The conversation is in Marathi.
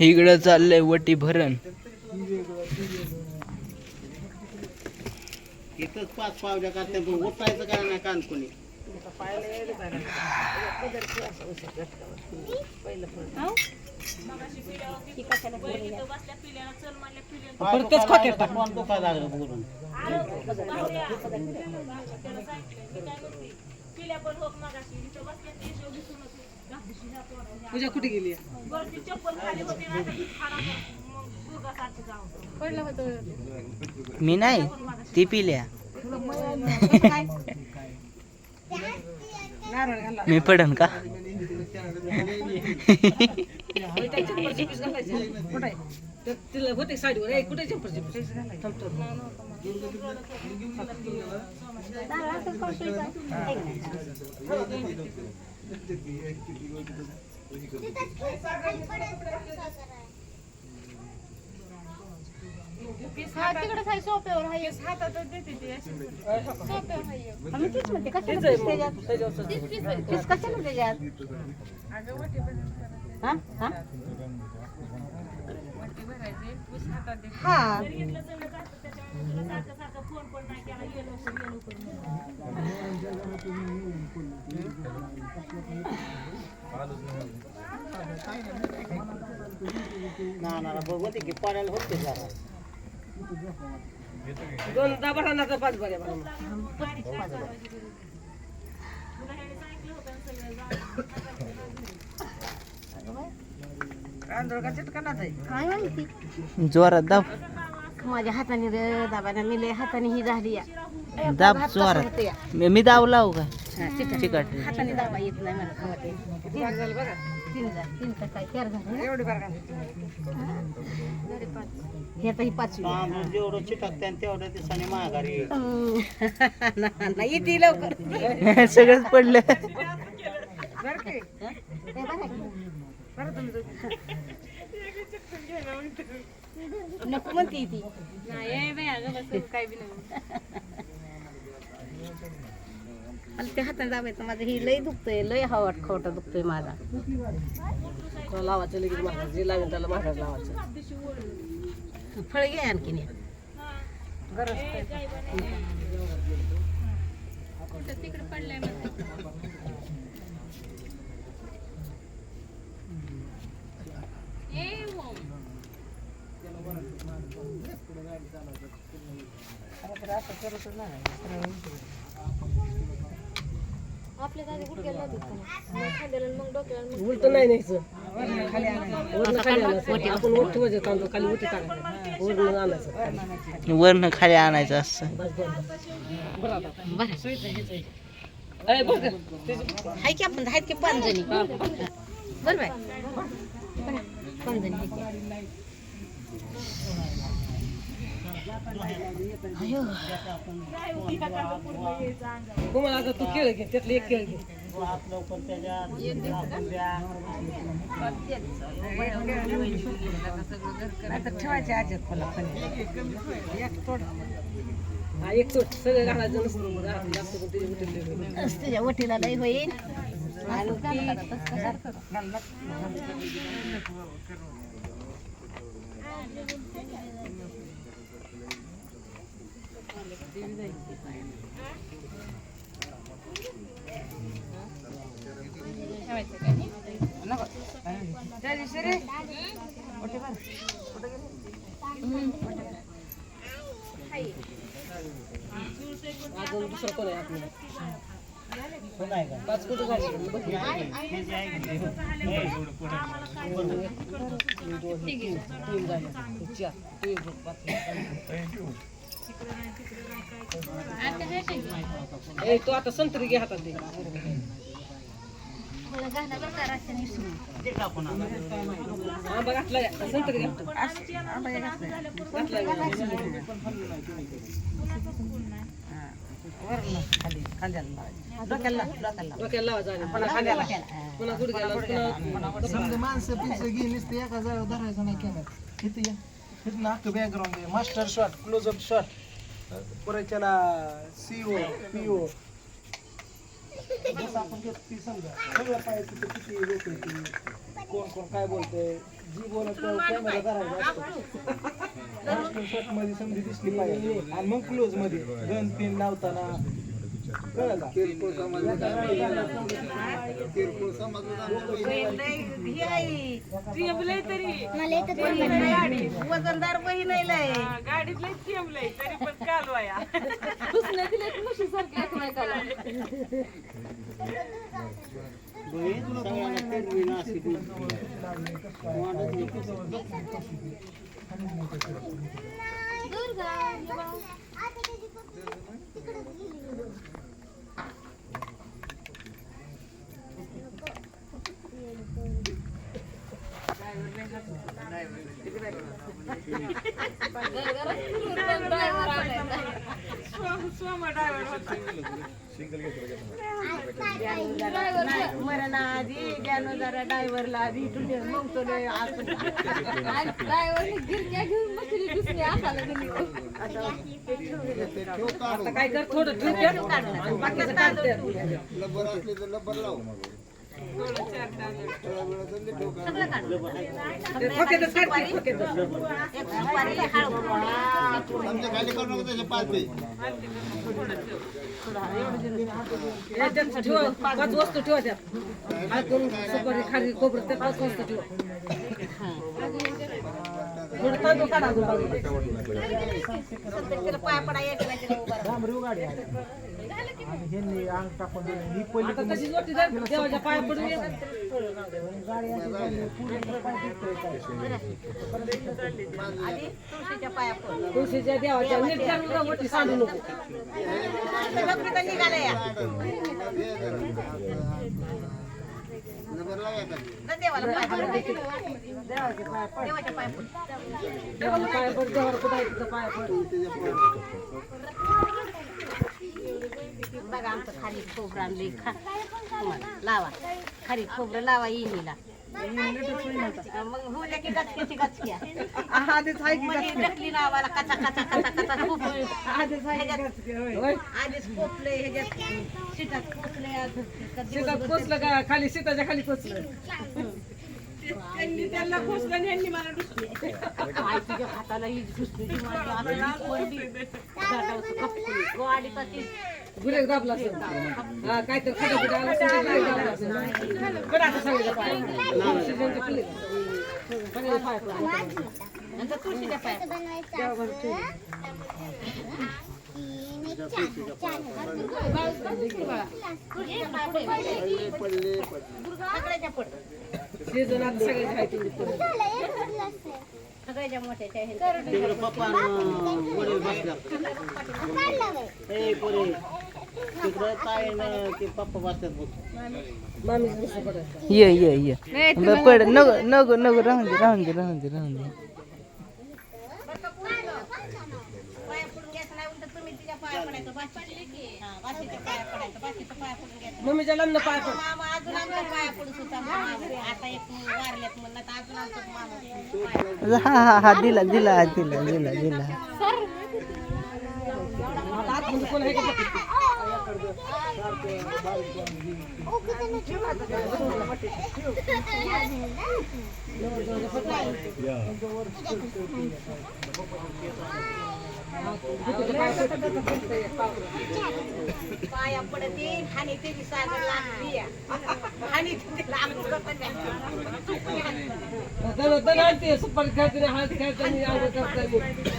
इकडं चाललंय वटी भरण. इथंच पाच पावल्या करते पण उठायचं काय नाही कान कोणी. दुखायला लागलं बोलून पूजा कुठे गेली मी नाही. ती पिल्या मी पडन का? तिला होते साडीवर. कुठे पीस थांबतो हा तिकडे आहे सोप्यावर आहे. हातातच देते ते सोप्यावर आहे. आम्ही तीच म्हणते तेच कशाला आहे पीस. त्याच्यात? त्याच्यावर पीस कशाला त्याच्यात? अगं वटी भरून करायचं. हा? हा? वटी भरायचे पुस हातात दे हा. ना ना बघते की पडायला होते जरा. दोन दहा पाच बऱ्या जोरात दाब. माझ्या हाताने रे दाबाने मी लय हाताने ही झाली या. दाब जोरात? मी मी दावलाव का? चिकट. चिकट हाताने दाबा येत नाही मला खवटे भाग झालं बघा तीन झाले. तीन का काय चार झाले एवढी बरं हे? आता ही पाचवी. जेवढं चिटकते तेवढ्या दिवसाने माघारी. नाही येते लवकर. सगळंच पडलं. बरं. बरं नको म्हणते ती. नाही काय बी नाही. मला ते हाताने दाबायचं. माझं ही लय दुखतंय लय हवाट खवटा दुखतोय माझा. कोणाला लावायचं लगेच महाराज जे लावेल त्याला महाराज लावायचं. फळ घे आणखीन गरज तिकडे पडलंय असं करत नाही आपल्या दादी गुडघ्याला लावतात का नाही? मग खांद्याला आणि मग डोक्याला आणि मग उलट नाही न्यायचं. वरनं खाली आणायचं. आपण वरती वजे तांदूळ खाली उठी टाकायचं वरनं आणायचं. खाली. वरनं खाली आणायचं असं. बस बस का? हाय की आपण आहेत की पाच जणी बरं बाय. पाच जणी आहेत की. कोमल तुम्हाला आता तू केळ घे त्यातले एक केळ घे लवकर ठेवायचे एक हा एक सगळं घालायचं नसतं जास्त तुझ्या वटीला लय होईल आणि ती ठेवायचं काय नाही? अजून दुसरं कोण आहे आपलं कोण आहे का? पाच कुठं तीन झाले आता ए तू आता संत्री घे हातात दे. आंबा घातला का? संत्री घातला डोक्याला आणि पुन्हा खांद्याला पुन्हा गुडघ्याला पुन्हा समजा माणसं पिसं गेली नसते एका जागा धरायचं नाही केलं. किती या. इथं नाक background master shot closeup shot परत त्याला सीओ पीओ जसं आपण ते ती समजा। सगळं पाहिजे तिथे किती लोक कोण कोण काय बोलतंय? जी बोलत कॅमेरा असतो मास्टर शॉटमध्ये समजी दिसली पाहिजे. आणि मग क्लोजमध्ये. गन पिन लावताना. कळलं का? वजनदार बहीण आहे दुसऱ्या दिले म्हशीसारखे एकमेकाला बहीण दुर्गा फिरवीन आधी जरा ड्रायव्हरला आधी इथून मग तो लय गिरक्या घेऊन बसली दुसरी दिली आता काय कर थोडं ठेवते बाकीचं काढते ठोक्यातच पाच वस्तू ठेवा त्यात हळकुंड, सुपारी खारी खोबरं ते पाच वस्तू ठेवा थोडं तांदूळ ह्यांनी अंग टाकून दिलं. ही पहिली आता तशीच वरती धर, देवाच्या पाया पडून ये. गाडी अशी चालली, पुढे काय दिसतंय काय? तुळशीच्या देवाच्या नीट चालू जा, वरती सांडू नको. देवाला पाया पड देवाला कुठं आहे तिथं पाया पड बघा आमचं खाली खोबरं आणले खा. लावा. खाली खोबरं लावा येणीला मग होऊ द्या की गचक्याची गचक्या आधीच आहे की ढकली ना आम्हाला कचा कचा कचा कचा खूप आधीच आहे की गचके, होय. आधीच पोचले ह्याच्यात शिटात पोचले आज शेतात पोचलं का? खाली शेताच्या खाली पोचलं त्यांना पोचलं आणि यांनी मला डुसली. आई तुझ्या हाताला ही घुसली ती ही. गोवाडी गुरेक दाबला असेल. हा काहीतरी खडा बिडा आला असेल तर गुरेक दाबला असेल. कडा आता सगळ्याच्या पाया. सीजनच्या पिल्ले सगळ्याच्या पाया पडा. नंतर तुळशीच्या पाया. सीजन आता सगळ्याच्या आहे. सगळ्याच्या मोठ्याच्या ह्याच्या. तिकडे ताई न ते पप्पा ये ये ये. बरं, पड. नको नको नको राहून दे राहून दे राहून राहून हा बाशीच्या पाया पडायचं बाशीच्या पाया पडून घ्यायचं मम्मीच्या लग्न पाय पड मामा अजून आमच्या पाया पडू सुद्धा मामा आता एक वारल्यात म्हणलं तर अजून आमचं मामा हा हा हा दिला दिला दिला दिला दिला. आता आतमध्ये कोण आहे का? बघ. पाया पडते आणि त्याची सागर लागली आणि तिथे लागून हात दण